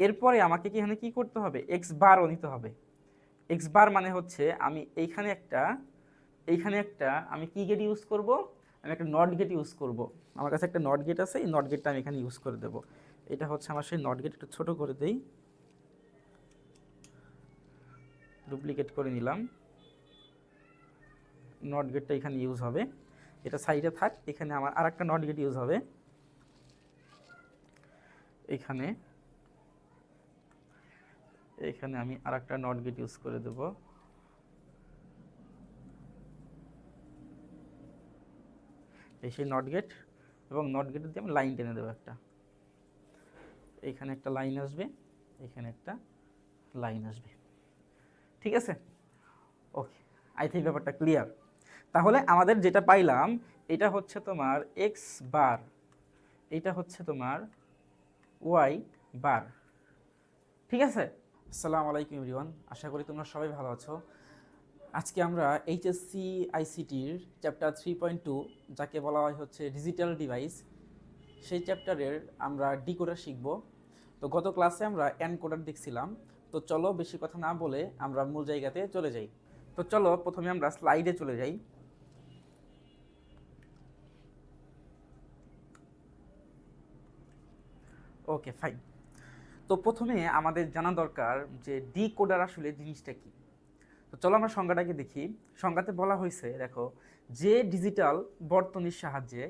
এরপরে আমাকে কি এখানে কি করতে হবে? এক্স বারও নিতে হবে। এক্স বার মানে হচ্ছে আমি এইখানে একটা এইখানে একটা আমি কি গেট ইউজ করব? আমি একটা নট গেট ইউজ করব। আমার কাছে একটা নট গেট আছে, এই নট গেটটা আমি এখানে ইউজ করে দেব। এটা হচ্ছে আমার সেই নট গেট একটু ছোটো করে দেই। ডুপ্লিকেট করে নিলাম। নট গেটটা এখানে ইউজ হবে। এটা সাইডে থাক, এখানে আমার আর একটা নট গেট ইউজ হবে। এখানে এখানে আমি আর একটা নট গেট ইউজ করে দেব। এই সেই নট গেট এবং নট গেটের দিয়ে আমি লাইন টেনে দেবো একটা। এইখানে একটা লাইন আসবে, এখানে একটা লাইন আসবে। ঠিক আছে? ওকে আই থিঙ্ক ব্যাপারটা ক্লিয়ার তাহলে আমাদের যেটা পাইলাম, এটা হচ্ছে তোমার এক্স বার এটা হচ্ছে তোমার ওয়াই বার ঠিক আছে? আসসালামু আলাইকুম এভরিওয়ান, আশা করি তোমরা সবাই ভালো আছো। আজকে আমরা এইচএসসি আইসিটির চ্যাপ্টার থ্রি পয়েন্ট টু যাকে বলা হয় হচ্ছে ডিজিটাল ডিভাইস সেই চ্যাপ্টারের আমরা ডিকোডার শিখব। তো গত ক্লাসে আমরা এনকোডার দেখছিলাম, তো চলো বেশি কথা না বলে আমরা মূল জায়গাতে চলে যাই। তো চলো প্রথমে আমরা স্লাইডে চলে যাই। ওকে ফাইন তো প্রথমে আমাদের জানা দরকার যে ডিকোডার আসলে জিনিসটা কি। তো চলো আমরা সংজ্ঞাটাকে দেখি। সংজ্ঞাতে বলা হয়েছে, দেখো, যে ডিজিটাল বর্তনীর সাহায্যে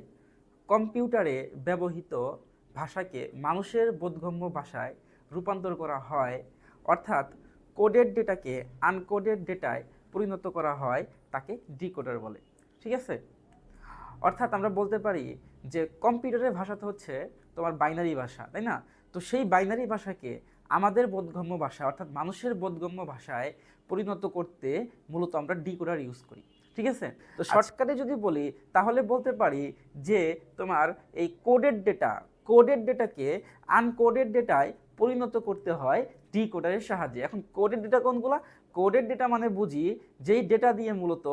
কম্পিউটারে ব্যবহৃত ভাষাকে মানুষের বোধগম্য ভাষায় রূপান্তর করা হয়, অর্থাৎ কোডেড ডেটাকে আনকোডেড ডেটায় পরিণত করা হয়, তাকে ডিকোডার বলে। ঠিক আছে? অর্থাৎ আমরা বলতে পারি যে কম্পিউটারের ভাষা তো হচ্ছে তোমার বাইনারি ভাষা, তাই না? তো সেই বাইনারি ভাষাকে আমাদের বোধগম্য ভাষা অর্থাৎ মানুষের বোধগম্য ভাষায় পরিণত করতে মূলত আমরা ডিকোডার ইউজ করি। ঠিক আছে? তো শর্টকাটে যদি বলি তাহলে বলতে পারি যে তোমার এই কোডেড ডেটা কোডেড ডেটাকে আনকোডেড ডেটায় পরিণত করতে হয় ডিকোডারের সাহায্যে। এখন কোডেড ডেটা কোনগুলা? কোডেড ডেটা মানে বুঝি যেই ডেটা দিয়ে মূলত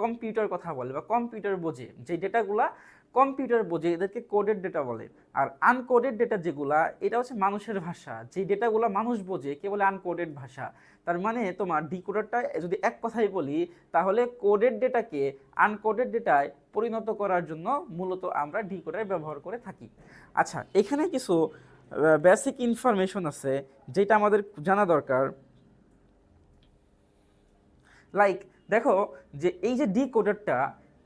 কম্পিউটার কথা বলে বা কম্পিউটার বোঝে। যেই ডেটাগুলা কম্পিউটার বোঝে, এদেরকে কোডেড ডেটা বলে। আর আনকোডেড ডেটা যেগুলা, এটা হচ্ছে মানুষের ভাষা। যে ডেটাগুলো মানুষ বোঝে, কে বলে আনকোডেড ভাষা। তার মানে তোমার ডিকোডারটা যদি এক কথাই বলি, তাহলে কোডেড ডেটাকে আনকোডেড ডেটায় পরিণত করার জন্য মূলত আমরা ডিকোডার ব্যবহার করে থাকি। আচ্ছা এখানে কিছু বেসিক ইনফরমেশন আছে, যেটা আমাদের জানা দরকার। লাইক দেখো যে এই যে ডিকোডারটা,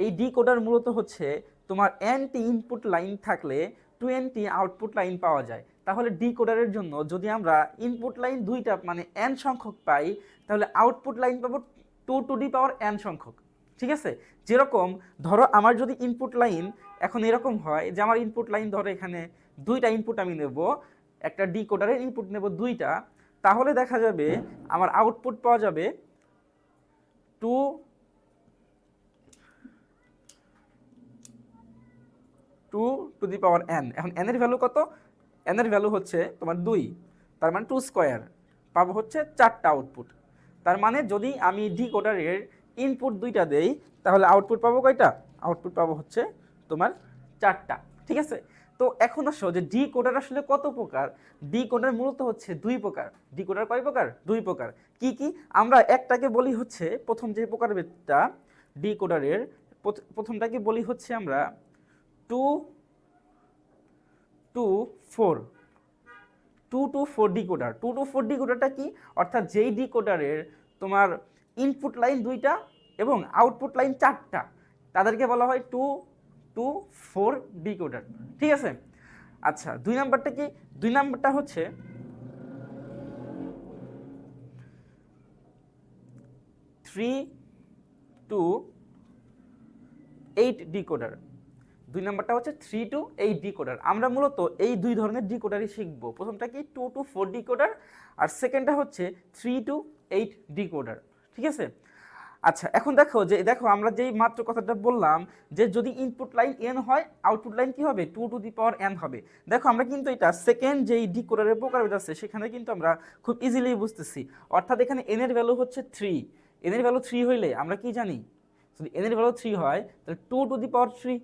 এই ডিকোডার মূলত হচ্ছে তোমার এনটি ইনপুট লাইন থাকলে টোয়েন্টি আউটপুট লাইন পাওয়া যায়। তাহলে ডিকোডারের জন্য যদি আমরা ইনপুট লাইন দুইটা মানে এন সংখ্যক পাই, তাহলে আউটপুট লাইন পাবো two to the power N সংখ্যক। ঠিক আছে? যেরকম ধরো আমার যদি ইনপুট লাইন এখন এরকম হয় যে আমার ইনপুট লাইন ধরো এখানে দুইটা ইনপুট আমি নেব, একটা ডিকোডারের ইনপুট নেব দুইটা, তাহলে দেখা যাবে আমার আউটপুট পাওয়া যাবে two two to the power N এখন এনের ভ্যালু কত? এনের ভ্যালু হচ্ছে তোমার দুই। তার মানে টু স্কোয়ার পাবো হচ্ছে চারটা আউটপুট তার মানে যদি আমি ডি কোডারের ইনপুট দুইটা দেই, তাহলে আউটপুট পাবো কয়টা? আউটপুট পাবো হচ্ছে তোমার চারটা। ঠিক আছে? তো এখন আসো যে ডি কোডার আসলে কত প্রকার? ডি কোডার মূলত হচ্ছে দুই প্রকার। ডি কোডার কয় প্রকার? দুই প্রকার। কি কি? আমরা একটাকে বলি হচ্ছে প্রথম যে প্রকারটা ডি কোডারের প্রথমটাকে বলি হচ্ছে আমরা two to, four. Two to four decoder. Two to four ডিকোডারটা কি? অর্থাৎ যেই ডিকোডারের তোমার ইনপুট লাইন দুইটা এবং আউটপুট লাইন চারটা, তাদেরকে বলা হয় টু টু, ফোর ডিকোডার। ঠিক আছে? আচ্ছা দুই নাম্বারটা কি? দুই নাম্বারটা হচ্ছে থ্রি টু এইট ডিকোডার। দুই নম্বরটা হচ্ছে থ্রি টু এইট ডিকোডার আমরা মূলত এই দুই ধরনের ডিকোডারই শিখব। প্রথমটা কি টু টু ফোর ডিকোডার আর সেকেন্ডটা হচ্ছে থ্রি টু এইট ডিকোডার ঠিক আছে? আচ্ছা এখন দেখো যে, দেখো আমরা যেই মাত্র কথাটা বললাম যে, যদি ইনপুট লাইন এন হয় আউটপুট লাইন কি হবে? Two to the power N হবে। দেখো, আমরা কিন্তু এটা সেকেন্ড যেই ডিকোডারের প্রকার আছে, সেখানে কিন্তু আমরা খুব ইজিলি বুঝতেছি। অর্থাৎ এখানে এন এর ভ্যালু হচ্ছে থ্রি এন এর ভ্যালু থ্রি হইলে আমরা কি জানি? যদি এন এর ভ্যালু থ্রি হয়, তাহলে two to the power three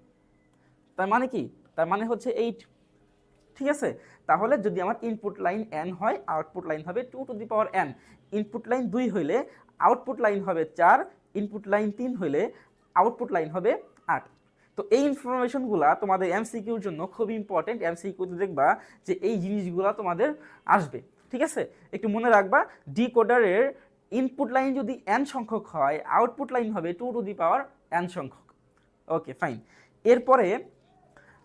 তার মানে কি? তার মানে হচ্ছে এইট ঠিক আছে? তাহলে যদি আমার ইনপুট লাইন এন হয় আউটপুট লাইন হবে two to the power N input line দুই হইলে আউটপুট লাইন হবে চার ইনপুট লাইন তিন হইলে আউটপুট লাইন হবে আট। তো এই ইনফরমেশনগুলা তোমাদের এমসিকিউর জন্য খুব ইম্পর্টেন্ট এমসিকিউতে দেখবা যে এই জিনিসগুলো তোমাদের আসবে। ঠিক আছে? একটু মনে রাখবা ডিকোডারের ইনপুট লাইন যদি এন সংখ্যক হয় আউটপুট লাইন হবে two to the power N সংখ্যক। ওকে ফাইন এরপরে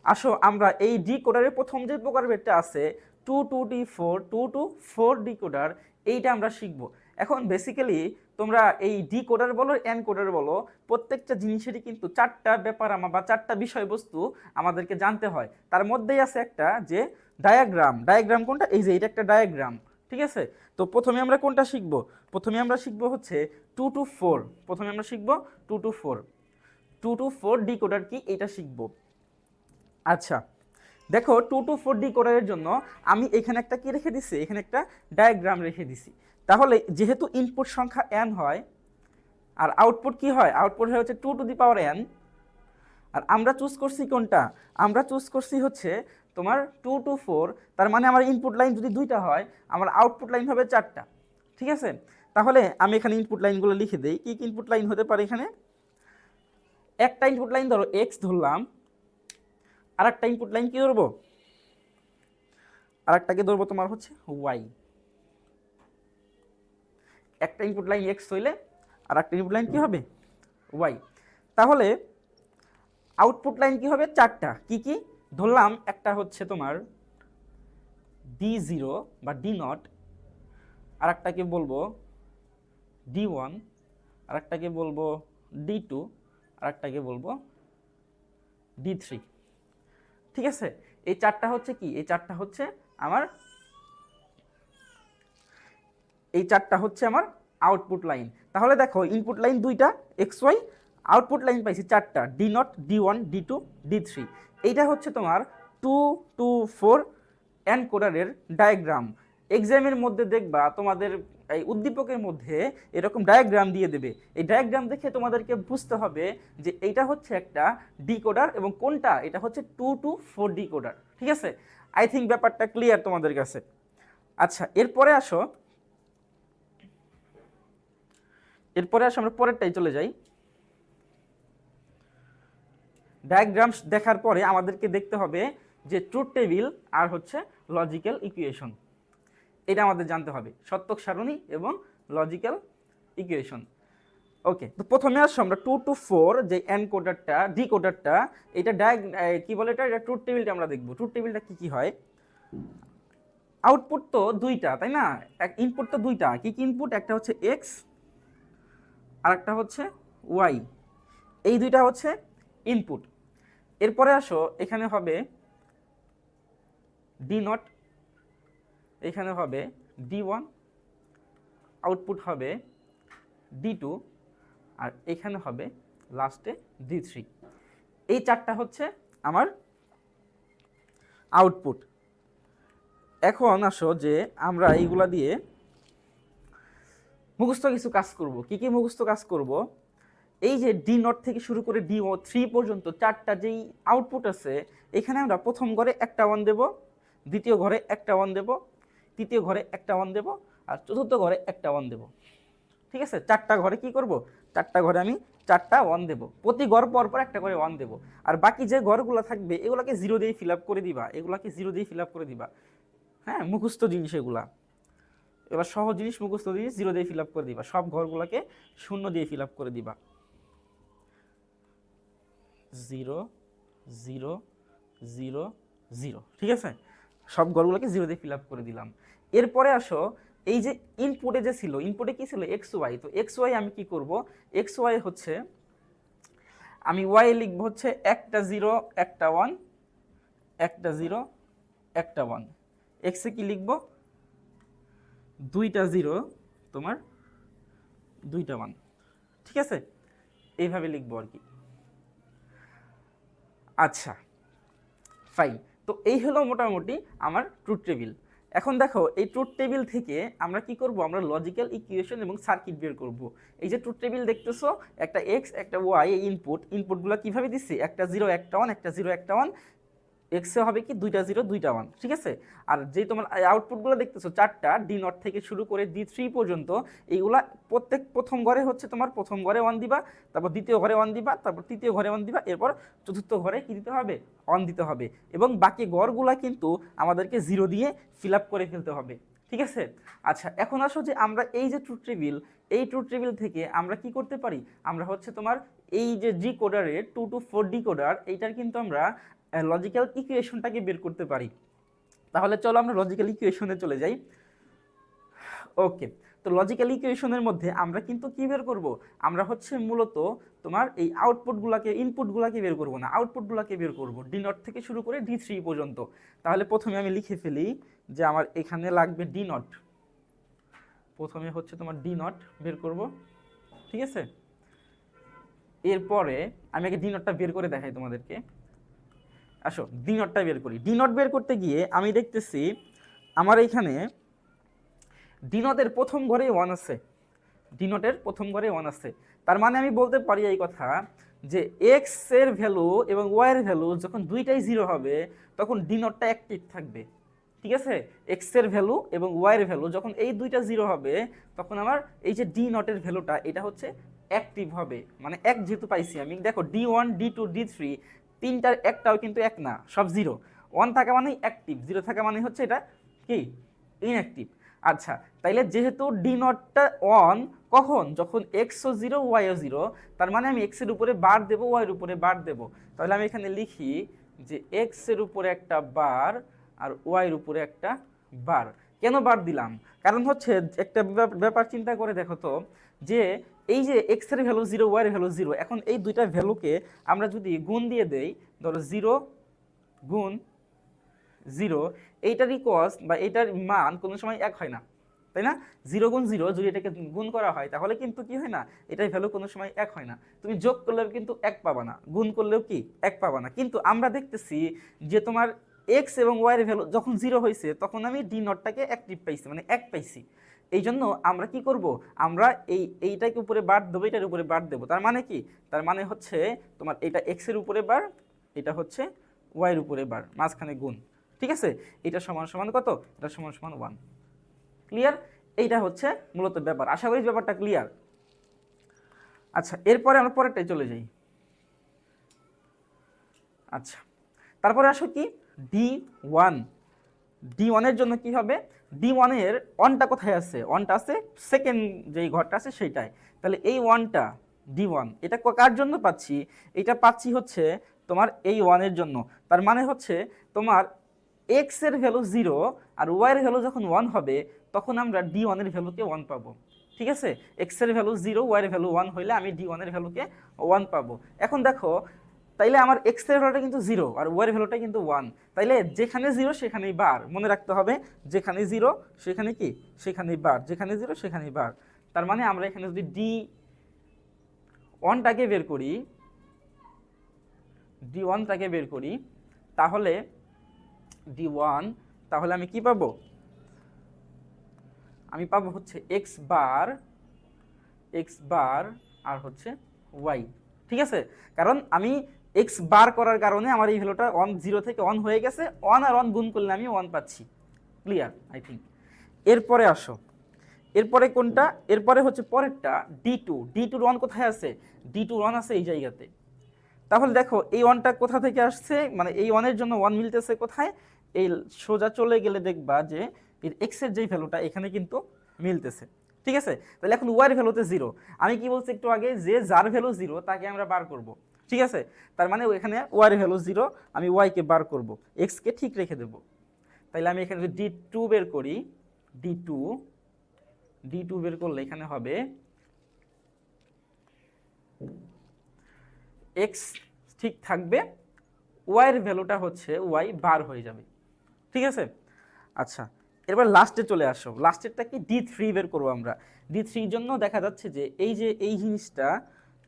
আসো, আমরা এই ডিকোডারের প্রথম যে প্রকার বেটটা আছে two to the four two to four decoder, এইটা আমরা শিখব। এখন বেসিক্যালি তোমরা এই ডি কোডার বলো এন কোডার বলো, প্রত্যেকটা জিনিসেরই কিন্তু চারটা ব্যাপার আমার বা চারটা বিষয়বস্তু আমাদেরকে জানতে হয়। তার মধ্যেই আছে একটা যে ডায়াগ্রাম ডায়াগ্রাম কোনটা? এই যে এটা একটা ডায়াগ্রাম ঠিক আছে? তো প্রথমে আমরা কোনটা শিখব? প্রথমে আমরা শিখব হচ্ছে টু টু ফোর প্রথমে আমরা শিখব two to four two to four decoder কি? এটা শিখব। আচ্ছা দেখো টু টু ফোর ডি কোডারের জন্য আমি এখানে একটা কি রেখে দিছি? এখানে একটা ডায়াগ্রাম রেখে দিছি। তাহলে যেহেতু ইনপুট সংখ্যা এন হয়, আর আউটপুট কি হয়? আউটপুট হয় হচ্ছে two to the power N আর আমরা চুজ করছি কোনটা? আমরা চুজ করছি হচ্ছে তোমার টু টু ফোর তার মানে আমার ইনপুট লাইন যদি দুইটা হয়, আমার আউটপুট লাইন হবে চারটা। ঠিক আছে? তাহলে আমি এখানে ইনপুট লাইনগুলো লিখে দিই। কী ইনপুট লাইন হতে পারে এখানে? একটা ইনপুট লাইন ধরো এক্স ধরলাম। আর একটা ইনপুট লাইন কী ধরবো? আর একটাকে ধরবো তোমার হচ্ছে ওয়াই একটা ইনপুট লাইন এক্স হইলে আর একটা ইনপুট লাইন কী হবে? ওয়াই তাহলে আউটপুট লাইন কি হবে? চারটা। কি কি? ধরলাম একটা হচ্ছে তোমার ডি জিরো বা ডি নট আর একটাকে বলব ডি ওয়ান আর একটাকে বলব ডি টু আর একটাকে বলব ডি থ্রি ঠিক আছে? এই চারটা হচ্ছে কি? এই চারটা হচ্ছে আমার এই চারটা হচ্ছে আমার আউটপুট লাইন তাহলে দেখো ইনপুট লাইন দুইটা এক্স ওয়াই আউটপুট লাইন পাইছি চারটা D naught D one D two D three এইটা হচ্ছে তোমার টু টু ফোর এন কোডারের ডায়াগ্রাম এক্সামের মধ্যে দেখবা তোমাদের এই উদ্দীপকের মধ্যে এরকম ডায়াগ্রাম দিয়ে দেবে। এই ডায়াগ্রাম দেখে তোমাদেরকে বুঝতে হবে যে এইটা হচ্ছে একটা ডিকোডার এবং কোনটা? এটা হচ্ছে টু টু ফোর ডিকোডার, ঠিক আছে? আই থিঙ্ক ব্যাপারটা ক্লিয়ার তোমাদের কাছে। আচ্ছা এরপরে আসো। এরপরে আসো, আমরা পরেরটাই চলে যাই। ডায়াগ্রামস দেখার পরে আমাদেরকে দেখতে হবে যে ট্রুথ টেবিল আর হচ্ছে লজিক্যাল ইকুয়েশন এটা আমাদের জানতে হবে। সত্যক সারণী এবং লজিক্যাল ইকুয়েশন ওকে তো প্রথমে আসো আমরা টু টু ফোর যে এন কোডারটা ডি কোডারটা এটা ডায়াগ কী বলে এটা? এটা ট্রুথ টেবিলটা আমরা দেখব। ট্রুথ টেবিলটা কী কী হয়? আউটপুট তো দুইটা, তাই না? এক ইনপুট তো দুইটা। কি কি ইনপুট একটা হচ্ছে এক্স আর একটা হচ্ছে ওয়াই এই দুইটা হচ্ছে ইনপুট এরপরে আসো, এখানে হবে ডি নট এখানে হবে ডি ওয়ান আউটপুট হবে ডি টু আর এখানে হবে লাস্টে ডি থ্রি এই চারটা হচ্ছে আমার আউটপুট এখন আসো যে আমরা এইগুলা দিয়ে মুখস্থ কিছু কাজ করব। কি কি মুখস্থ কাজ করব? এই যে ডি নট থেকে শুরু করে ডি থ্রি পর্যন্ত চারটা যেই আউটপুট আছে, এখানে আমরা প্রথম ঘরে একটা ওয়ান দেব, দ্বিতীয় ঘরে একটা ওয়ান দেব তৃতীয় ঘরে একটা ওয়ান দেব আর চতুর্থ ঘরে একটা ওয়ান দেব। ঠিক আছে? চারটা ঘরে কি করব? চারটা ঘরে আমি চারটা ওয়ান দেব। প্রতি ঘর পর পর একটা করে ওয়ান দেব। আর বাকি যে ঘরগুলো থাকবে, এগুলাকে জিরো দিয়ে ফিল করে দিবা। এগুলাকে জিরো দিয়ে ফিল করে দিবা। হ্যাঁ? মুখস্থ জিনিস এগুলা। এবার সহজ জিনিস মুখস্থ জিনিস জিরো দিয়ে ফিল করে দিবা। সব ঘরগুলোকে শূন্য দিয়ে ফিল করে দিবা। জিরো জিরো জিরো জিরো ঠিক আছে? সব ঘরগুলোকে জিরো দিয়ে ফিল করে দিলাম। এরপরে আসো, এই যে ইনপুটে যে ছিল ইনপুটে কি ছিল? এক্স ওয়াই তো এক্স ওয়াই আমি কি করব? এক্স ওয়াই হচ্ছে, আমি ওয়াই লিখব হচ্ছে একটা জিরো একটা ওয়ান একটা জিরো একটা ওয়ান এক্সে কি লিখব? দুইটা জিরো তোমার দুইটা ওয়ান ঠিক আছে? এইভাবে লিখব আর কি। আচ্ছা ফাইন তো এই হলো মোটামুটি আমার ট্রুথ টেবিল এখন দেখো, এই ট্রুথ টেবিল থেকে আমরা কি করব? আমরা লজিক্যাল ইকুয়েশন এবং সার্কিট বের করব। এই যে ট্রুথ টেবিল দেখতেছো, একটা এক্স একটা ওয়াই ইনপুট ইনপুটগুলো কীভাবে দিচ্ছি? একটা জিরো একটা ওয়ান একটা জিরো একটা ওয়ান এক্সে হবে কি দুইটা জিরো দুইটা ওয়ান ঠিক আছে? আর যে তোমার আউটপুটগুলো দেখতেছো, চারটা ডি নট থেকে শুরু করে ডি থ্রি পর্যন্ত, এইগুলা প্রত্যেক প্রথম ঘরে হচ্ছে তোমার প্রথম ঘরে ওয়ান দিবা, তারপর দ্বিতীয় ঘরে ওয়ান দিবা, তারপর তৃতীয় ঘরে ওয়ান দিবা, এরপর চতুর্থ ঘরে কী দিতে হবে? অন দিতে হবে। এবং বাকি ঘরগুলা কিন্তু আমাদেরকে জিরো দিয়ে ফিল আপ করে ফেলতে হবে, ঠিক আছে? আচ্ছা এখন আসো যে আমরা এই যে ট্রুথ টেবিল এই ট্রুথ টেবিল থেকে আমরা কি করতে পারি? আমরা হচ্ছে তোমার এই যে জি কোডারের two to four decoder এইটার কিন্তু আমরা লজিক্যাল ইকুয়েশনটাকে বের করতে পারি। তাহলে চলো আমরা লজিক্যাল ইকুয়েশনে চলে যাই। ওকে তো লজিক্যাল ইকুয়েশনের মধ্যে আমরা কিন্তু কি বের করব? আমরা হচ্ছে মূলত তোমার এই আউটপুটগুলোকে ইনপুটগুলোকে বের করব না। আউটপুটগুলোকে বের করব ডি নট থেকে শুরু করে ডি থ্রি পর্যন্ত। তাহলে প্রথমে আমি লিখে ফেলি যে আমার এখানে লাগবে ডি নট প্রথমে হচ্ছে তোমার ডি নট বের করব, ঠিক আছে? এরপরে আমি আগে ডি নটটা বের করে দেখাই তোমাদেরকে। আসো ডি নটটা বের করি। ডি নট বের করতে গিয়ে আমি দেখতেছি আমার এইখানে ডি নটের প্রথম ঘরে ওয়ান আছে। ডি নটের প্রথম ঘরে ওয়ান আছে। তার মানে আমি বলতে পারি এই কথা যে এক্সের ভ্যালু এবং ওয়াই এর ভ্যালু যখন দুইটাই জিরো হবে, তখন ডি নটটা অ্যাক্টিভ থাকবে। ঠিক আছে? এক্সের ভ্যালু এবং ওয়াই এর ভ্যালু যখন এই দুইটা জিরো হবে, তখন আমার এই যে ডি নটের ভ্যালুটা এটা হচ্ছে অ্যাক্টিভ হবে। মানে এক যেহেতু পাইছি আমি। দেখো D one D two D three তিনটার একটাও কিন্তু এক না, সব জিরো ওয়ান থাকা মানেই অ্যাক্টিভ জিরো থাকা মানে হচ্ছে এটা কি? ইনঅ্যাক্টিভ আচ্ছা তাইলে যেহেতু ডি নটটা অন কখন? যখন এক্সও জিরো ওয়াইও জিরো তার মানে আমি এক্সের উপরে বার দেবো ওয়াইয়ের উপরে বার দেবো। তাহলে আমি এখানে লিখি যে এক্সের উপরে একটা বার আর ওয়াইয়ের উপরে একটা বার। কেন বার দিলাম? কারণ হচ্ছে একটা ব্যাপ- ব্যাপার চিন্তা করে দেখো তো, যে এই যে এক্সের ভ্যালু জিরো ওয়াই এর ভ্যালু জিরো এখন এই দুইটা ভ্যালুকে আমরা যদি গুণ দিয়ে দেই, ধরো জিরো গুণ জিরো এইটারই কস্ট বা এইটার মান কোনো সময় এক হয় না, তাই না? জিরো গুণ জিরো যদি এটাকে গুণ করা হয়, তাহলে কিন্তু কি হয় না? এটার ভ্যালু কোনো সময় এক হয় না। তুমি যোগ করলেও কিন্তু এক পাবা না, গুণ করলেও কি? এক পাবা না। কিন্তু আমরা দেখতেছি যে তোমার এক্স এবং ওয়াইয়ের ভ্যালু যখন জিরো হয়েছে, তখন আমি ডি নটটাকে অ্যাক্টিভ পাইছি মানে এক পাইছি। এই জন্য আমরা কি করব? আমরা এই, এইটাকে উপরে বার দেবো, এটার উপরে বার দেবো। তার মানে কি? তার মানে হচ্ছে তোমার এটা এক্সের উপরে বার এটা হচ্ছে ওয়াইয়ের উপরে বার মাঝখানে গুণ। ঠিক আছে? এটা সমান সমান কত? এটা সমান সমান ওয়ান ক্লিয়ার এইটা হচ্ছে মূলত ব্যাপার। আশা করি ব্যাপারটা ক্লিয়ার আচ্ছা এরপরে আমরা পরেরটাই চলে যাই। আচ্ছা তারপরে আসো কি? ডি ওয়ান ডি ওয়ানের জন্য কি হবে? ডি ওয়ানের ওয়ানটা কোথায় আছে? ওয়ানটা আছে সেকেন্ড যেই ঘরটা আছে সেইটাই তাহলে এই ওয়ানটা ডি ওয়ান এটা কার জন্য পাচ্ছি? এটা পাচ্ছি হচ্ছে তোমার এই ওয়ানের জন্য। তার মানে হচ্ছে তোমার এক্সের ভ্যালু জিরো আর ওয়াই এর ভ্যালু যখন ওয়ান হবে, তখন আমরা ডি ওয়ানের ভ্যালুকে ওয়ান পাবো। ঠিক আছে? এক্সের ভ্যালু জিরো ওয়াই এর ভ্যালু ওয়ান হইলে আমি ডি ওয়ানের ভ্যালুকে ওয়ান পাবো। এখন দেখো তাইলে আমার এক্সের ভ্যালুটা কিন্তু জিরো আর ওয়াই এর ভ্যালুটা কিন্তু ওয়ান তাইলে যেখানে জিরো সেখানেই বার মনে রাখতে হবে, যেখানে জিরো সেখানে কি? সেখানেই বার যেখানে জিরো সেখানেই বার তার মানে আমরা এখানে যদি ডি ওয়ানটাকে বের করি ডি ওয়ানটাকে বের করি, তাহলে ডি ওয়ান তাহলে আমি কি পাবো? আমি পাবো হচ্ছে এক্স বার এক্স বার আর হচ্ছে ওয়াই ঠিক আছে? কারণ আমি এক্স বার করার কারণে আমার এই ভ্যালুটা অন জিরো থেকে অন হয়ে গেছে। অন আর অন গুণ করলে আমি ওয়ান পাচ্ছি। ক্লিয়ার আই থিঙ্ক এরপরে আসো। এরপরে কোনটা? এরপরে হচ্ছে পরেরটা ডি টু ডি টুর ওয়ান কোথায় আছে? ডি টু ওয়ান আছে এই জায়গাতে। তাহলে দেখো, এই ওয়ানটা কোথা থেকে আসছে? মানে এই ওয়ানের জন্য ওয়ান মিলতেছে কোথায়? এই সোজা চলে গেলে দেখবা যে এর এক্সের যেই ভ্যালুটা এখানে কিন্তু মিলতেছে। ঠিক আছে? তাহলে এখন ওয়াইয়ের ভ্যালুতে জিরো আমি কি বলছি একটু আগে? যে যার ভ্যালু জিরো তাকে আমরা বার করব। ঠিক আছে? তার মানে এখানে ওয়াইয়ের ভ্যালু জিরো আমি ওয়াইকে বার করব। এক্সকে ঠিক রেখে দেব। তাইলে আমি এখানে ডি টু বের করি ডি টু ডি টু বের করলে এখানে হবে এক্স ঠিক থাকবে ওয়াইয়ের ভ্যালুটা হচ্ছে ওয়াই বার হয়ে যাবে। ঠিক আছে? আচ্ছা এবার লাস্টে চলে আসো। লাস্টেরটা কি ডি থ্রি বের করব আমরা? ডি থ্রির জন্য দেখা যাচ্ছে যে এই যে এই জিনিসটা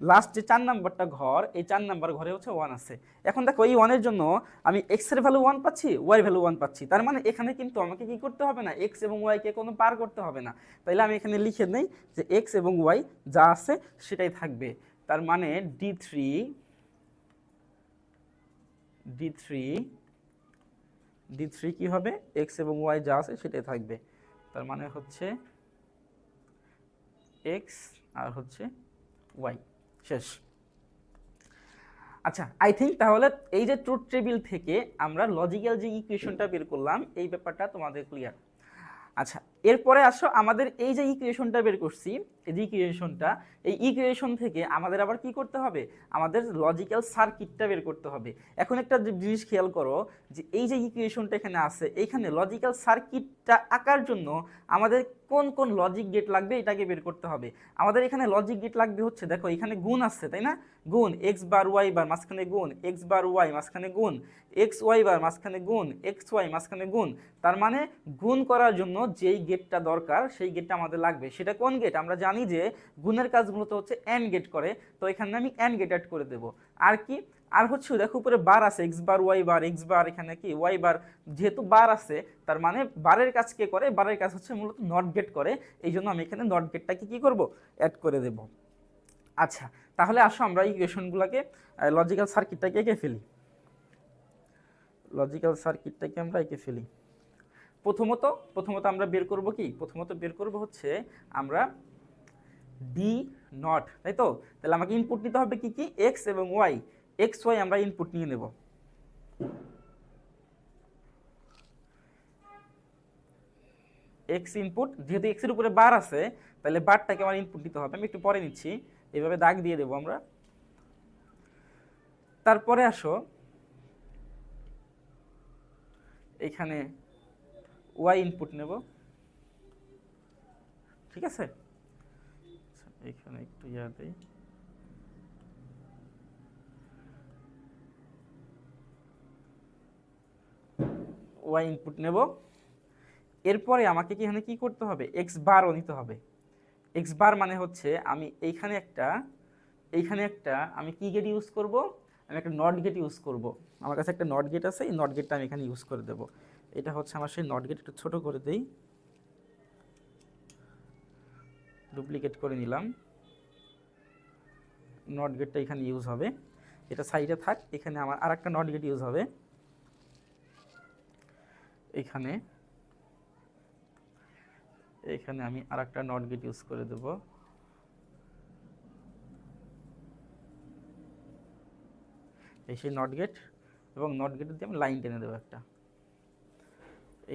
লাস্ট যে চার নাম্বারটা ঘর, এই চার নাম্বার ঘরে হচ্ছে ওয়ান আছে। এখন দেখো, এই ওয়ানের জন্য আমি এক্সের ভ্যালু ওয়ান পাচ্ছি ওয়াই ভ্যালু ওয়ান পাচ্ছি। তার মানে এখানে কিন্তু আমাকে কি করতে হবে না এক্স এবং ওয়াইকে কোনো পার করতে হবে না। তাইলে আমি এখানে লিখে নেই যে এক্স এবং ওয়াই যা আছে সেটাই থাকবে। তার মানে D three D three D three কী হবে? এক্স এবং ওয়াই যা আছে সেটাই থাকবে। তার মানে হচ্ছে এক্স আর হচ্ছে ওয়াই শেষ। আচ্ছা আই থিঙ্ক তাহলে এই যে ট্রুথ টেবিল থেকে আমরা লজিক্যাল যে ইকুয়েশনটা বের করলাম, এই ব্যাপারটা তোমাদের ক্লিয়ার আচ্ছা এরপরে আসো, আমাদের এই যে ইকুয়েশনটা বের করছি, এই ইকুয়েশনটা এই ইকুয়েশন থেকে আমাদের আবার কি করতে হবে? আমাদের লজিক্যাল সার্কিটটা বের করতে হবে। এখন একটা জিনিস খেয়াল করো, যে এই যে ইকুয়েশনটা এখানে আছে এইখানে লজিক্যাল সার্কিটটা আঁকার জন্য আমাদের কোন কোন লজিক গেট লাগবে এটাকে বের করতে হবে। আমাদের এখানে লজিক গেট লাগবে হচ্ছে, দেখো এখানে গুণ আছে, তাই না? গুণ এক্স বার ওয়াই বার মাঝখানে গুণ এক্স বার ওয়াই মাঝখানে গুণ এক্স ওয়াই বার মাঝখানে গুণ এক্স ওয়াই মাঝখানে গুণ। তার মানে গুণ করার জন্য যেই গেটটা দরকার, সেই গেটটা আমাদের লাগবে। সেটা কোন গেট আমরা জানি যে গুণের কাজ মূলত হচ্ছে এন গেট করে, তো এখানে আমি এন গেট অ্যাড করে দেবো। আর কি? আর হচ্ছে, দেখো, উপরে বার আছে X bar Y bar X bar এখানে কি? ওয়াই বার যেহেতু বার আছে, তার মানে বারের কাজ কে করে? বারের কাজ হচ্ছে মূলত নট গেট করে। এই জন্য আমি এখানে নট গেটটাকে কি করব? অ্যাড করে দেব। আচ্ছা তাহলে আসো আমরা ইকুয়েশনগুলোকে লজিক্যাল সার্কিটটাকে এঁকে ফেলি। লজিক্যাল সার্কিটটাকে আমরা এঁকে ফেলি। প্রথমত প্রথমত আমরা বের করব কি? প্রথমত বের করব হচ্ছে আমরা ডি নট তাই তো? তাহলে আমাকে ইনপুট নিতে হবে কি কি? এক্স এবং ওয়াই এক্স ওয়াই আমরা ইনপুট নিয়ে নেব। এক্স ইনপুট যেহেতু এক্সের উপরে বার আছে, তাহলে বারটাকে আমার ইনপুট নিতে হবে। আমি একটু পরে নিচ্ছি। এইভাবে দাগ দিয়ে দেবো আমরা। তারপরে আসো। এখানে ওয়াই ইনপুট নেব। ঠিক আছে? এখানে একটু ইয়া ওয়াই ইনপুট নেব। এরপরে আমাকে কি এখানে কি করতে হবে? এক্স বারও নিতে হবে। এক্স বার মানে হচ্ছে আমি এইখানে একটা এইখানে একটা আমি কি গেট ইউজ করব? আমি একটা নট গেট ইউজ করব। আমার কাছে একটা নট গেট আছে, এই নট গেটটা আমি এখানে ইউজ করে দেব। এটা হচ্ছে আমার সেই নট গেট একটু ছোটো করে দেই। ডুপ্লিকেট করে নিলাম। নট গেটটা এখানে ইউজ হবে। এটা সাইডে থাক, এখানে আমার আর একটা নট গেট ইউজ হবে। এখানে এখানে আমি আর একটা নট গেট ইউজ করে দেব। এই সেই নট গেট এবং নট গেটের দিয়ে আমি লাইন টেনে দেবো একটা।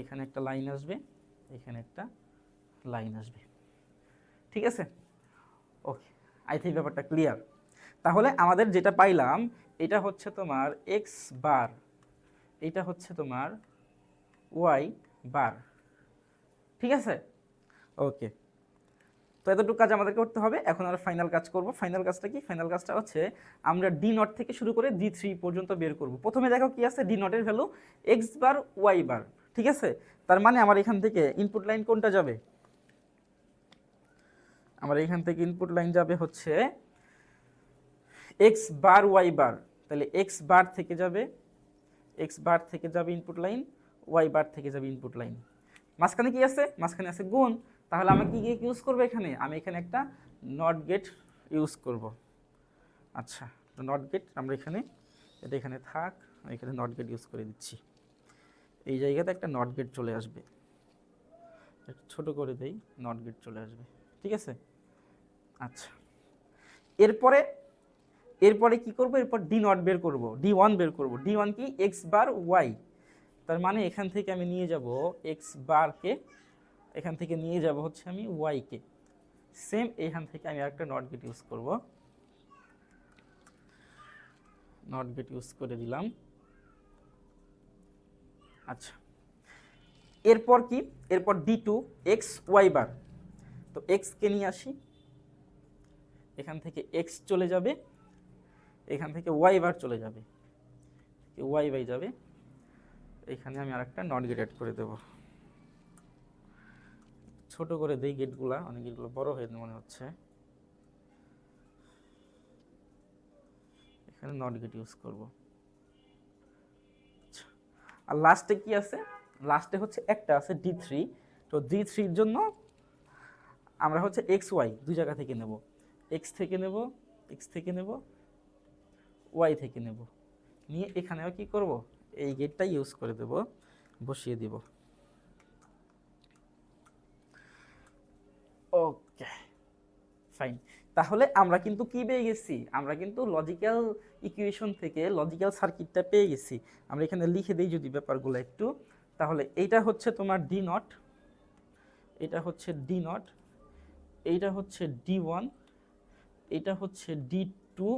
এখানে একটা লাইন আসবে, এখানে একটা লাইন আসবে। ঠিক আছে? ওকে আই থিঙ্ক ব্যাপারটা ক্লিয়ার তাহলে আমাদের যেটা পাইলাম, এটা হচ্ছে তোমার এক্স বার এটা হচ্ছে তোমার ওয়াই বার ঠিক আছে? ওকে তো এতটুকু কাজ আমাদের করতে হবে। এখন আমরা ফাইনাল কাজ করব। ফাইনাল কাজটা কি? ফাইনাল কাজটা হচ্ছে আমরা ডি নট থেকে শুরু করে ডি থ্রি পর্যন্ত বের করব। প্রথমে দেখো কি আছে? D নটের value X bar Y bar ঠিক আছে? তার মানে আমার এখান থেকে ইনপুট লাইন কোনটা যাবে? আমার এখান থেকে ইনপুট লাইন যাবে হচ্ছে এক্স বার ওয়াই বার তাহলে এক্স বার থেকে যাবে এক্স বার থেকে যাবে ইনপুট লাইন ওয়াই বার থেকে যাবে ইনপুট লাইন মাঝখানে কি আছে? মাঝখানে আছে গুণ। তাহলে আমি কি ইউজ করব এখানে? আমি এখানে একটা নট গেট ইউজ করব। আচ্ছা নট গেট আমরা এখানে, এটা এখানে থাক এখানে নট গেট ইউজ করে দিচ্ছি। এই জায়গাতে একটা নট গেট চলে আসবে। একটু ছোটো করে দেই নট গেট চলে আসবে। ঠিক আছে? আচ্ছা। এরপরে এরপরে কি করব? এরপর ডি নট বের করব। ডি ওয়ান বের করব। ডি ওয়ান কি? এক্স বার ওয়াই তার মানে এখান থেকে আমি নিয়ে যাব এক্স বারকে এখান থেকে নিয়ে যাব হচ্ছে আমি ওয়াইকে সেম এখান থেকে আমি আরেকটা নট গেট ইউজ করব। নট গেট ইউজ করে দিলাম। আচ্ছা। এরপর কি? এরপর D two X Y bar তো এক্সকে নিয়ে আসি। এখান থেকে এক্স চলে যাবে। এখান থেকে ওয়াই বার চলে যাবে। ওয়াই বাই যাবে। এখানে আমি আরেকটা নট গেট অ্যাড করে দেব। ছোট করে দেই গেটগুলা অনেক গেটগুলো বড় হয়ে মনে হচ্ছে। এখানে নট গেট ইউজ করব। আর লাস্টে কি আছে? লাস্টে হচ্ছে একটা আছে ডি থ্রি তো ডি থ্রির জন্য আমরা হচ্ছে এক্স ওয়াই দুই জায়গা থেকে নেব। এক্স থেকে নেব এক্স থেকে নেব ওয়াই থেকে নেব। নিয়ে এখানেও কি করব? এই গেটটা ইউজ করে দেব, বসিয়ে দিব। ওকে ফাইন তাহলে আমরা কিন্তু কি পেয়ে গেছি? আমরা কিন্তু লজিক্যাল ইকুয়েশন থেকে লজিক্যাল সার্কিটটা পেয়ে গেছি। আমরা এখানে লিখে দিই যদি ব্যাপারগুলো একটু। তাহলে এইটা হচ্ছে তোমার ডি নট এটা হচ্ছে ডি নট এইটা হচ্ছে ডি ওয়ান এটা হচ্ছে ডি টু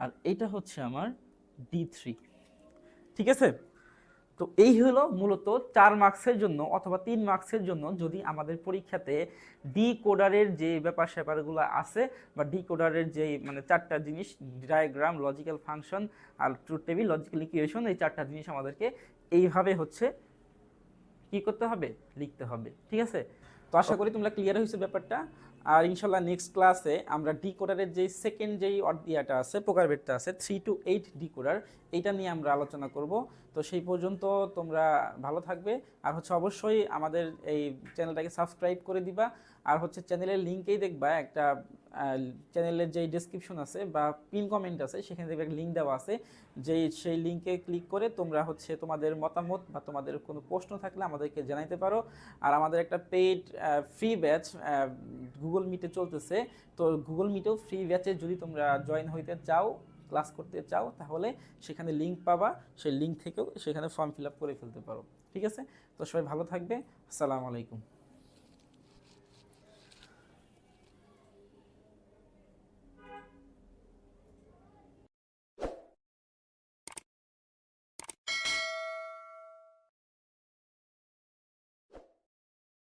আর এইটা হচ্ছে আমার ডি থ্রি ঠিক আছে? তো এই হলো মূলত চার মার্কসের জন্য অথবা তিন মার্কসের জন্য যদি আমাদের পরীক্ষাতে ডি কোডারের যে ব্যাপার স্যাপারগুলো আছে বা ডি কোডারের যে মানে চারটা জিনিস ডায়াগ্রাম লজিক্যাল ফাংশন আর ট্রুথ টেবিল লজিক্যাল ইকুয়েশন এই চারটা জিনিস আমাদেরকে এইভাবে হচ্ছে কি করতে হবে? লিখতে হবে। ঠিক আছে? তো আশা করি তোমরা ক্লিয়ার হয়েছে ব্যাপারটা। আর ইনশাল্লাহ নেক্সট ক্লাসে আমরা ডি কোডারের যেই সেকেন্ড যেই ইয়াটা আছে, প্রকার বেডটা আছে three to eight decoder এইটা নিয়ে আমরা আলোচনা করব। তো সেই পর্যন্ত তোমরা ভালো থাকবে। আর হচ্ছে অবশ্যই আমাদের এই চ্যানেলটাকে সাবস্ক্রাইব করে দিবা। আর হচ্ছে চ্যানেলের লিঙ্কেই দেখবা একটা চ্যানেলের যেই ডেসক্রিপশন আছে বা পিন কমেন্ট আছে, সেখানে দেখবে একটা লিঙ্ক দেওয়া আছে যেই সেই লিঙ্কে ক্লিক করে তোমরা হচ্ছে তোমাদের মতামত বা তোমাদের কোনো প্রশ্ন থাকলে আমাদেরকে জানাইতে পারো। আর আমাদের একটা পেইড ফ্রি ব্যাচ গুগল মিটে চলতেছে। তো গুগল মিটেও ফ্রি ব্যাচে যদি তোমরা জয়েন হইতে চাও ক্লাস করতে চাও, তাহলে সেখানে লিঙ্ক পাবা। সেই লিঙ্ক থেকেও সেখানে ফর্ম ফিল আপ করে ফেলতে পারো। ঠিক আছে? তো সবাই ভালো থাকবে। আসসালামু আলাইকুম।